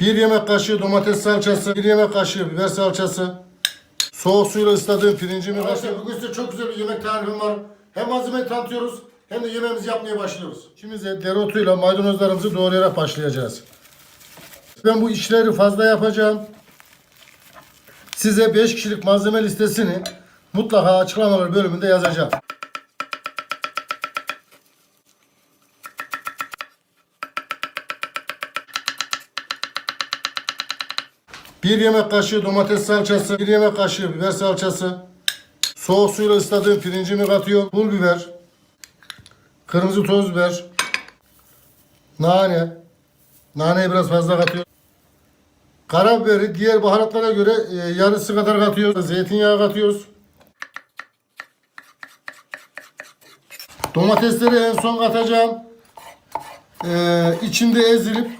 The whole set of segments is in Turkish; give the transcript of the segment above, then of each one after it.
1 yemek kaşığı domates salçası, 1 yemek kaşığı biber salçası, soğuk suyla ısladığım pirincimi katıyorum. Bugün size çok güzel bir yemek tarifim var. Hem malzemeyi tanıtıyoruz hem de yemeğimizi yapmaya başlıyoruz. Şimdi de dereotuyla maydanozlarımızı doğrayarak başlayacağız. Ben bu işleri fazla yapacağım. Size 5 kişilik malzeme listesini mutlaka açıklamalar bölümünde yazacağım. Bir yemek kaşığı domates salçası, bir yemek kaşığı biber salçası, soğuk suyla ısladığım pirincimi katıyorum, pul biber, kırmızı toz biber, nane, naneyi biraz fazla katıyorum. Karabiberi diğer baharatlara göre e, yarısı kadar katıyoruz. Zeytinyağı katıyoruz. Domatesleri en son katacağım. Ee, içinde ezilip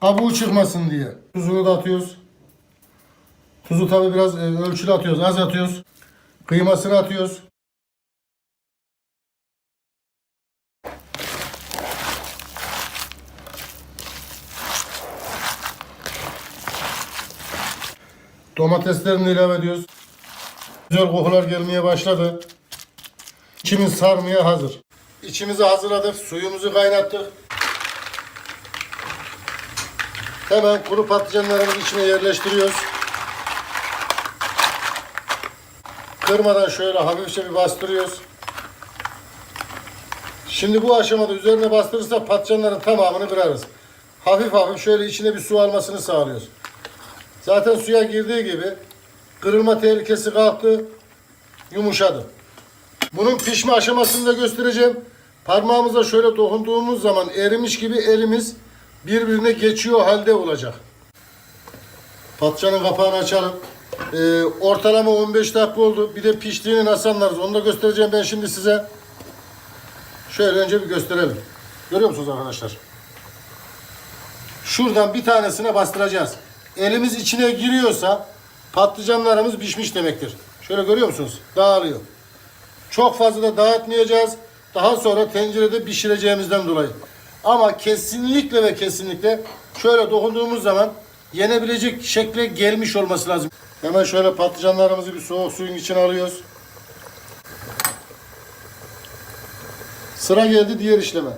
kabuğu çıkmasın diye. Tuzunu da atıyoruz. Tuzu tabi biraz e, ölçülü atıyoruz. Az atıyoruz. Kıymasını atıyoruz. Domateslerini ilave ediyoruz. Güzel kokular gelmeye başladı. İçimiz sarmaya hazır. İçimizi hazırladık. Suyumuzu kaynattık. Hemen kuru patlıcanlarımızı içine yerleştiriyoruz. Kırmadan şöyle hafifçe bir bastırıyoruz. Şimdi bu aşamada üzerine bastırırsak patlıcanların tamamını kırarız. Hafif hafif şöyle içine bir su almasını sağlıyoruz. Zaten suya girdiği gibi kırılma tehlikesi kalktı, yumuşadı. Bunun pişme aşamasını da göstereceğim. Parmağımıza şöyle dokunduğumuz zaman erimiş gibi elimiz birbirine geçiyor halde olacak. Patlıcanın kapağını açalım. Ee, ortalama 15 dakika oldu. Bir de piştiğini nasıl anlarız onu da göstereceğim ben şimdi size. Şöyle önce bir gösterelim. Görüyor musunuz arkadaşlar? Şuradan bir tanesine bastıracağız. Elimiz içine giriyorsa patlıcanlarımız pişmiş demektir. Şöyle görüyor musunuz? Dağılıyor. Çok fazla da dağıtmayacağız. Daha sonra tencerede pişireceğimizden dolayı. Ama kesinlikle ve kesinlikle şöyle dokunduğumuz zaman yenebilecek şekle gelmiş olması lazım. Hemen şöyle patlıcanlarımızı bir soğuk suyun içine alıyoruz. Sıra geldi diğer işleme.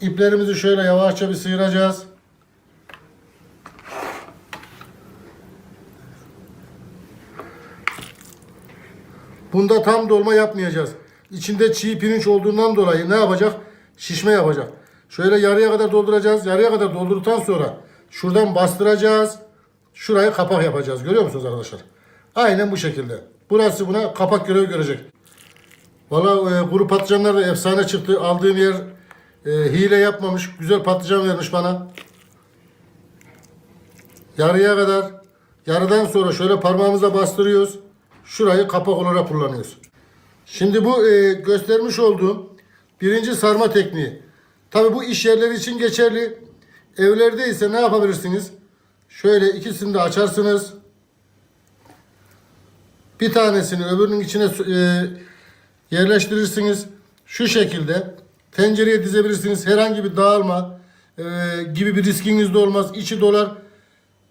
İplerimizi şöyle yavaşça bir sıyıracağız. Bunda tam dolma yapmayacağız. İçinde çiğ pirinç olduğundan dolayı ne yapacak? Şişme yapacak. Şöyle yarıya kadar dolduracağız. Yarıya kadar doldurduktan sonra şuradan bastıracağız. Şurayı kapak yapacağız. Görüyor musunuz arkadaşlar? Aynen bu şekilde. Burası buna kapak görevi görecek. Valla e, kuru patlıcanlar efsane çıktı. Aldığım yer e, hile yapmamış. Güzel patlıcan vermiş bana. Yarıya kadar. Yarıdan sonra şöyle parmağımızla bastırıyoruz. Şurayı kapak olarak kullanıyoruz. Şimdi bu e, göstermiş olduğum birinci sarma tekniği. Tabi bu iş yerleri için geçerli. Evlerde ise ne yapabilirsiniz? Şöyle ikisini de açarsınız. Bir tanesini öbürünün içine e, yerleştirirsiniz. Şu şekilde tencereye dizebilirsiniz. Herhangi bir dağılma e, gibi bir riskiniz de olmaz. İçi dolar.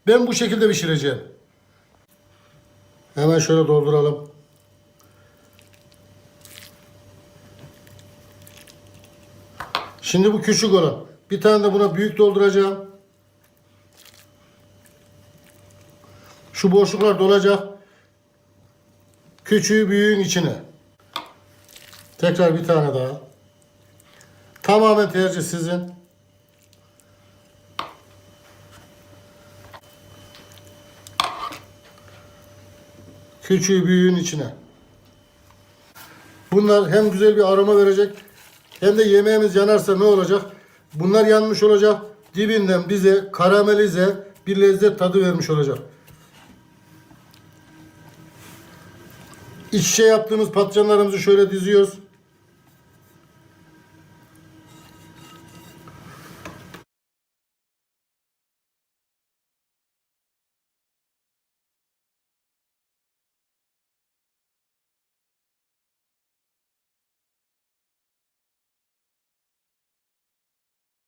Ben bu şekilde pişireceğim. Hemen şöyle dolduralım. Şimdi bu küçük olan. Bir tane de buna büyük dolduracağım. Şu boşluklar dolacak. Küçüğü büyüğün içine. Tekrar bir tane daha. Tamamen tercih sizin. Küçüğü büyüğün içine. Bunlar hem güzel bir aroma verecek hem de yemeğimiz yanarsa ne olacak? Bunlar yanmış olacak. Dibinden bize karamelize bir lezzet tadı vermiş olacak. İç içe yaptığımız patlıcanlarımızı şöyle diziyoruz.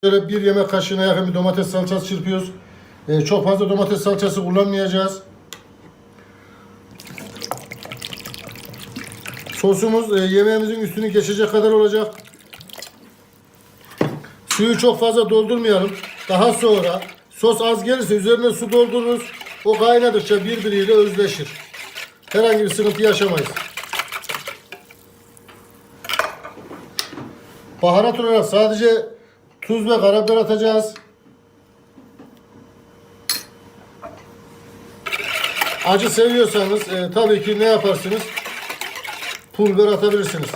Şöyle bir yemek kaşığına yakın bir domates salçası çırpıyoruz. Ee, çok fazla domates salçası kullanmayacağız. Sosumuz e, yemeğimizin üstünü geçecek kadar olacak. Suyu çok fazla doldurmayalım. Daha sonra sos az gelirse üzerine su doldururuz. O kaynadıkça birbiriyle özleşir. Herhangi bir sıkıntı yaşamayız. Baharat olarak sadece tuz ve karabiber atacağız. Acı seviyorsanız e, tabii ki ne yaparsınız? Pul biber atabilirsiniz.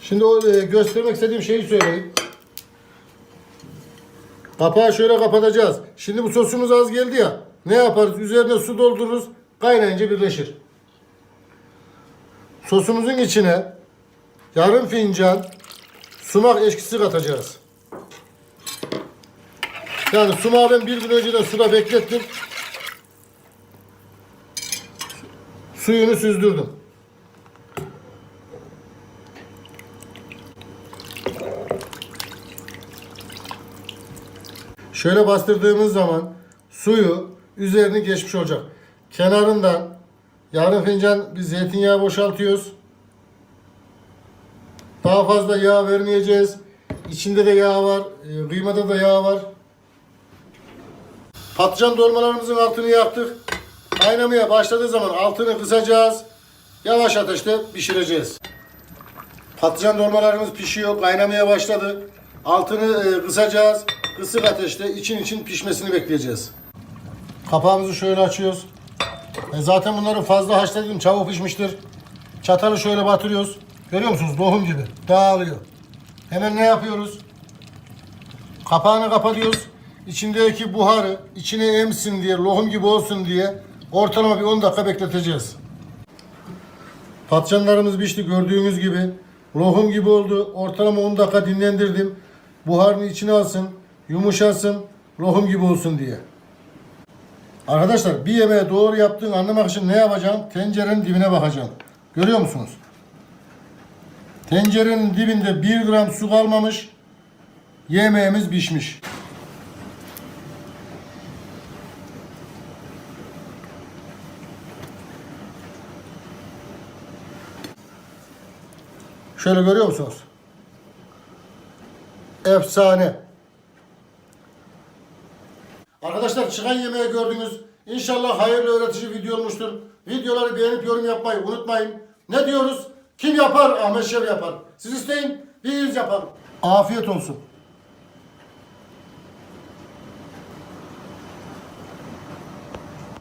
Şimdi o e, göstermek istediğim şeyi söyleyeyim. Kapağı şöyle kapatacağız. Şimdi bu sosumuz az geldi ya. Ne yaparız? Üzerine su doldururuz. Kaynayınca birleşir. Sosumuzun içine yarım fincan sumak eşkisi katacağız. Yani sumağı ben bir gün önceden suda beklettim. Suyunu süzdürdüm. Şöyle bastırdığımız zaman suyu üzerini geçmiş olacak. Kenarından yarım fincan bir zeytinyağı boşaltıyoruz. Daha fazla yağ vermeyeceğiz. İçinde de yağ var. e, Kıymada da yağ var. Patlıcan dolmalarımızın altını yaktık. Kaynamaya başladığı zaman altını kısacağız. Yavaş ateşte pişireceğiz. Patlıcan dolmalarımız pişiyor. Kaynamaya başladı. Altını e, kısacağız. Kısık ateşte için için pişmesini bekleyeceğiz. Kapağımızı şöyle açıyoruz. E, zaten bunları fazla haşladım. Çabuk pişmiştir. Çatalı şöyle batırıyoruz. Görüyor musunuz? Lohum gibi. Dağılıyor. Hemen ne yapıyoruz? Kapağını kapatıyoruz. İçindeki buharı içine emsin diye, lohum gibi olsun diye ortalama bir 10 dakika bekleteceğiz. Patlıcanlarımız pişti gördüğünüz gibi. Lohum gibi oldu. Ortalama 10 dakika dinlendirdim. Buharını içine alsın, yumuşasın, lohum gibi olsun diye. Arkadaşlar bir yemeğe doğru yaptığını anlamak için ne yapacağım? Tencerenin dibine bakacağım. Görüyor musunuz? Tencerenin dibinde 1 gram su kalmamış. Yemeğimiz pişmiş. Şöyle görüyor musunuz? Efsane. Arkadaşlar çıkan yemeği gördünüz. İnşallah hayırlı öğretici video olmuştur. Videoları beğenip yorum yapmayı unutmayın. Ne diyoruz? Kim yapar? Ahmet Şev yapar. Siz isteyin, biz yapalım. Afiyet olsun.